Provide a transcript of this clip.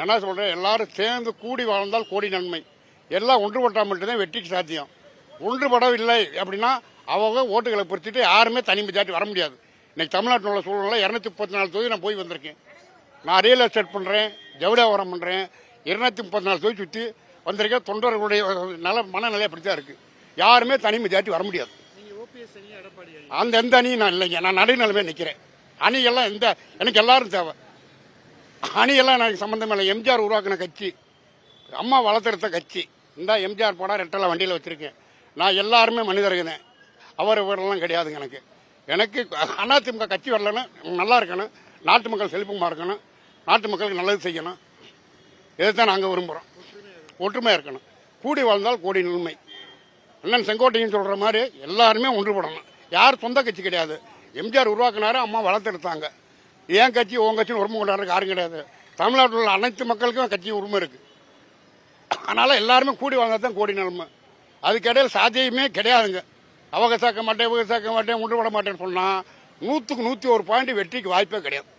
நான் என்ன சொல்றேன் எல்லாரும் சேர்ந்து கூடி வாழ்ந்தால் கோடி நன்மை. எல்லாம் ஒன்றுபட்டா மட்டும்தான் வெற்றிக்கு சாத்தியம். ஒன்றுபடவில்லை அப்படின்னா அவங்க ஓட்டுகளை பொறுத்துட்டு யாருமே தனி மெஜாரிட்டி வர முடியாது. இன்னைக்கு தமிழ்நாட்டில் உள்ள சூழ்நிலை இரநூத்தி முப்பத்தி நாலு தொகுதி நான் போய் வந்திருக்கேன். நான் ரியல் எஸ்டேட் பண்ணுறேன் ஜவுளியாவரம் பண்ணுறேன் இருநூத்தி முப்பத்தி நாலு தொகுதி சுற்றி வந்திருக்கேன் தொண்டர்களுடைய நல மனநிலை அப்படி தான் இருக்குது யாருமே தனி மெஜாரிட்டி வர முடியாது. அந்த எந்த அணியும் நான் இல்லைங்க நான் நடுநிலைமே நிற்கிறேன் அணியெல்லாம் எந்த எனக்கு எல்லாரும் தேவை. அணியெல்லாம் எனக்கு சம்மந்தம் இல்லை. எம்ஜிஆர் உருவாக்கின கட்சி. அம்மா வளர்த்தெடுத்த கட்சி. இந்த எம்ஜிஆர் படம் ரெட்டெல்லாம் வண்டியில் வச்சுருக்கேன். நான் எல்லாருமே மனிதர்கள் அவர் இவரெல்லாம் கிடையாதுங்க எனக்கு. எனக்கு அதிமுக கட்சி வரலன்னு நல்லா இருக்கணும். நாட்டு மக்கள் செழிப்பமாக இருக்கணும். நாட்டு மக்களுக்கு நல்லது செய்யணும். இதைத்தான் நாங்கள் விரும்புகிறோம் ஒற்றுமையாக இருக்கணும். கூடி வாழ்ந்தால் கோடி நன்மை. அண்ணன் செங்கோட்டையும் சொல்கிற மாதிரி எல்லாருமே ஒன்றுபடணும். யார் சொந்த கட்சி கிடையாது. எம்ஜிஆர் உருவாக்குனாரு அம்மா வளர்த்தெடுத்தாங்க. ஏன் கட்சி உன் கட்சின்னு உரிமை கொண்டாடுறதுக்கு யாரும் கிடையாது. தமிழ்நாட்டில் உள்ள அனைத்து மக்களுக்கும் கட்சி உரிமை இருக்கு. அதனால எல்லாருமே கூடி வாழ்ந்தால் தான் கூடி நிலைமை அதுக்கிடையில் சாத்தியமே கிடையாதுங்க. அவங்க சேர்க்க மாட்டேன் இவங்க சேர்க்க மாட்டேன் விட மாட்டேன்னு சொன்னால் நூற்றுக்கு நூற்றி ஒரு பாயிண்ட் வெற்றிக்கு வாய்ப்பே கிடையாது.